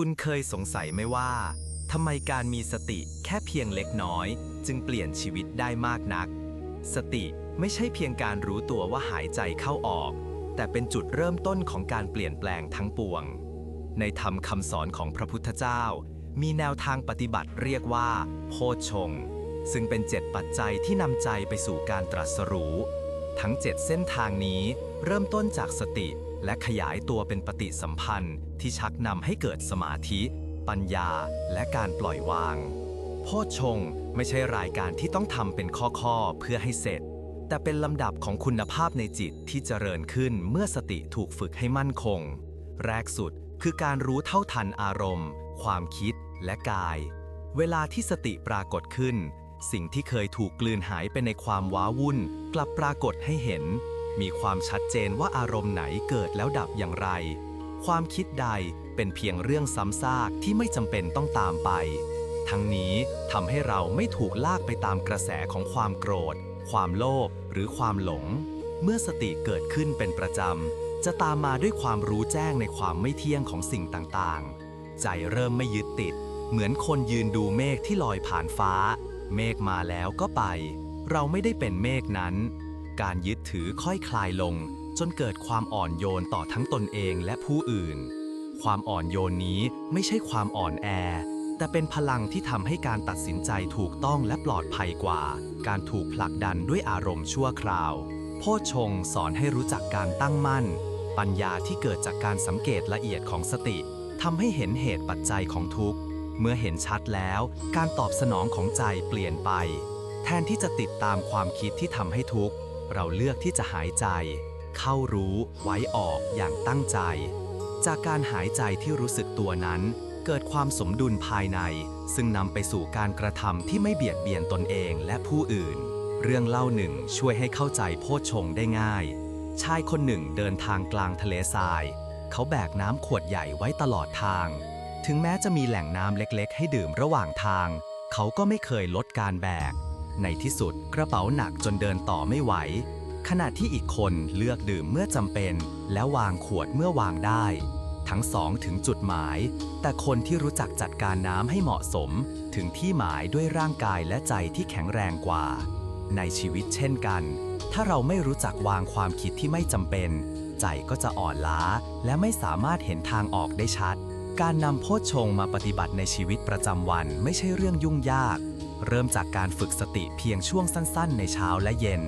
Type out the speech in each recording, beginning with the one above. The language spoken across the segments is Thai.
คุณเคยสงสัยไหมว่าทำไมการมีสติแค่เพียงเล็กน้อย จึงเปลี่ยนชีวิตได้มากนัก สติไม่ใช่เพียงการรู้ตัวว่าหายใจเข้าออก แต่เป็นจุดเริ่มต้นของการเปลี่ยนแปลงทั้งปวง ในธรรมคำสอนของพระพุทธเจ้า มีแนวทางปฏิบัติเรียกว่า โพชฌงซึ่งเป็นเจ็ดปัจจัยที่นำใจไปสู่การตรัสรู้ ทั้งเจ็ดเส้นทางนี้เริ่มต้นจากสติ และขยายตัวเป็นปฏิสัมพันธ์ที่ชักนำให้เกิดสมาธิ ปัญญา และการปล่อยวาง โพชฌงไม่ใช่รายการที่ต้องทำเป็นข้อๆเพื่อให้เสร็จ แต่เป็นลำดับของคุณภาพในจิตที่เจริญขึ้นเมื่อสติถูกฝึกให้มั่นคง แรกสุดคือการรู้เท่าทันอารมณ์ ความคิดและกาย เวลาที่สติปรากฏขึ้น สิ่งที่เคยถูกกลืนหายไปในความว้าวุ่น กลับปรากฏให้เห็น มีความชัดเจนว่าอารมณ์ไหนเกิดแล้วดับอย่างไร ความคิดใดเป็นเพียงเรื่องซ้ำซากที่ไม่จำเป็นต้องตามไป ทั้งนี้ทำให้เราไม่ถูกลากไปตามกระแสของความโกรธ ความโลภหรือความหลง เมื่อสติเกิดขึ้นเป็นประจำ จะตามมาด้วยความรู้แจ้งในความไม่เที่ยงของสิ่งต่างๆ ใจเริ่มไม่ยึดติด เหมือนคนยืนดูเมฆที่ลอยผ่านฟ้า เมฆมาแล้วก็ไป เราไม่ได้เป็นเมฆนั้น การยึดถือค่อยคลายลง จนเกิดความอ่อนโยนต่อทั้งตนเองและผู้อื่น ความอ่อนโยนนี้ไม่ใช่ความอ่อนแอ แต่เป็นพลังที่ทำให้การตัดสินใจถูกต้องและปลอดภัยกว่า การถูกผลักดันด้วยอารมณ์ชั่วคราว โพชงสอนให้รู้จักการตั้งมั่น ปัญญาที่เกิดจากการสังเกตละเอียดของสติทำให้เห็นเหตุปัจจัยของทุกข์ เมื่อเห็นชัดแล้ว การตอบสนองของใจเปลี่ยนไป แทนที่จะติดตามความคิดที่ทำให้ทุกข์ เราเลือกที่จะหายใจ เข้ารู้ไว้ออกอย่างตั้งใจ จากการหายใจที่รู้สึกตัวนั้น เกิดความสมดุลภายใน ซึ่งนำไปสู่การกระทำที่ไม่เบียดเบียนตนเองและผู้อื่น เรื่องเล่าหนึ่งช่วยให้เข้าใจโพชงได้ง่าย ชายคนหนึ่งเดินทางกลางทะเลทราย เขาแบกน้ำขวดใหญ่ไว้ตลอดทาง ถึงแม้จะมีแหล่งน้ำเล็กๆ ให้ดื่มระหว่างทาง เขาก็ไม่เคยลดการแบก ในที่สุดกระเป๋าหนักจนเดินต่อไม่ไหว ขณะที่อีกคนเลือกดื่มเมื่อจำเป็น และวางขวดเมื่อวางได้ ทั้งสองถึงจุดหมาย แต่คนที่รู้จักจัดการน้ำให้เหมาะสม ถึงที่หมายด้วยร่างกายและใจที่แข็งแรงกว่า ในชีวิตเช่นกัน ถ้าเราไม่รู้จักวางความคิดที่ไม่จำเป็น ใจก็จะอ่อนล้า และไม่สามารถเห็นทางออกได้ชัด การนำโพชฌงมาปฏิบัติในชีวิตประจำวันไม่ใช่เรื่องยุ่งยาก เริ่มจากการฝึกสติเพียงช่วงสั้นๆ ในเช้าและเย็น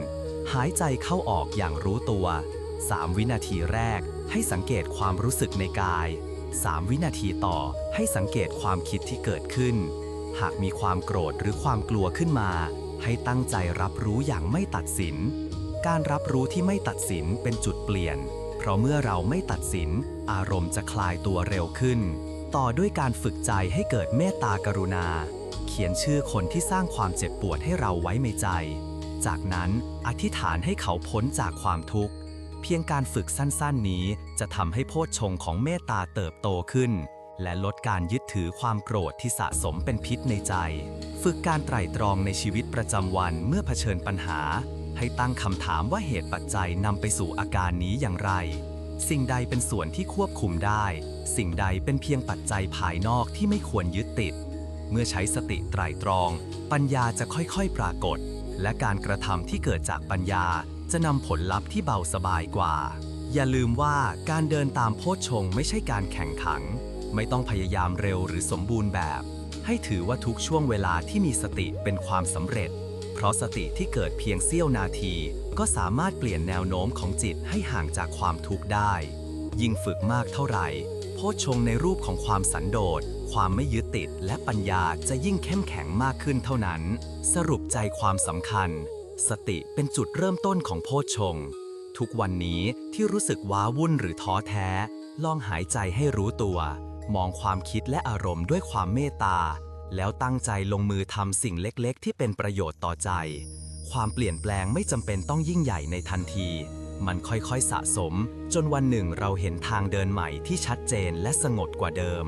หายใจเข้าออกอย่างรู้ตัว 3 วินาทีแรก ให้สังเกตความรู้สึกในกาย 3 วินาทีต่อให้สังเกตความคิดที่เกิดขึ้น หากมีความโกรธหรือความกลัวขึ้นมา ให้ตั้งใจรับรู้อย่างไม่ตัดสิน การรับรู้ที่ไม่ตัดสินเป็นจุดเปลี่ยน เพราะเมื่อเราไม่ตัดสิน อารมณ์จะคลายตัวเร็วขึ้น ต่อด้วยการฝึกใจให้เกิดเมตตากรุณา เขียนชื่อคนที่สร้างความเจ็บปวดให้เราไว้ในใจ จากนั้นอธิษฐานให้เขาพ้นจากความทุกข์ เพียงการฝึกสั้นๆนี้จะทำให้โพชฌงค์ของเมตตาเติบโตขึ้น และลดการยึดถือความโกรธที่สะสมเป็นพิษในใจ ฝึกการไตร่ตรองในชีวิตประจำวันเมื่อเผชิญปัญหา ให้ตั้งคำถามว่าเหตุปัจจัยนำไปสู่อาการนี้อย่างไร สิ่งใดเป็นส่วนที่ควบคุมได้ สิ่งใดเป็นเพียงปัจจัยภายนอกที่ไม่ควรยึดติด เมื่อใช้สติไตรตรอง ปัญญาจะค่อยๆปรากฏ และการกระทำที่เกิดจากปัญญาจะนำผลลัพธ์ที่เบาสบายกว่า อย่าลืมว่าการเดินตามโพชฌงไม่ใช่การแข่งขัน ไม่ต้องพยายามเร็วหรือสมบูรณ์แบบ ให้ถือว่าทุกช่วงเวลาที่มีสติเป็นความสำเร็จ เพราะสติที่เกิดเพียงเสี้ยวนาที ก็สามารถเปลี่ยนแนวโน้มของจิตให้ห่างจากความทุกข์ได้ ยิ่งฝึกมากเท่าไหร่โพชฌงในรูปของความสันโดษ ความไม่ยึดติดและปัญญาจะยิ่งเข้มแข็งมากขึ้นเท่านั้น สรุปใจความสำคัญ สติเป็นจุดเริ่มต้นของโพชฌงทุกวันนี้ที่รู้สึกว้าวุ่นหรือท้อแท้ ลองหายใจให้รู้ตัว มองความคิดและอารมณ์ด้วยความเมตตา แล้วตั้งใจลงมือทำสิ่งเล็กๆ ที่เป็นประโยชน์ต่อใจ ความเปลี่ยนแปลงไม่จำเป็นต้องยิ่งใหญ่ในทันที มันค่อยๆสะสม จนวันหนึ่งเราเห็นทางเดินใหม่ที่ชัดเจนและสงบกว่าเดิม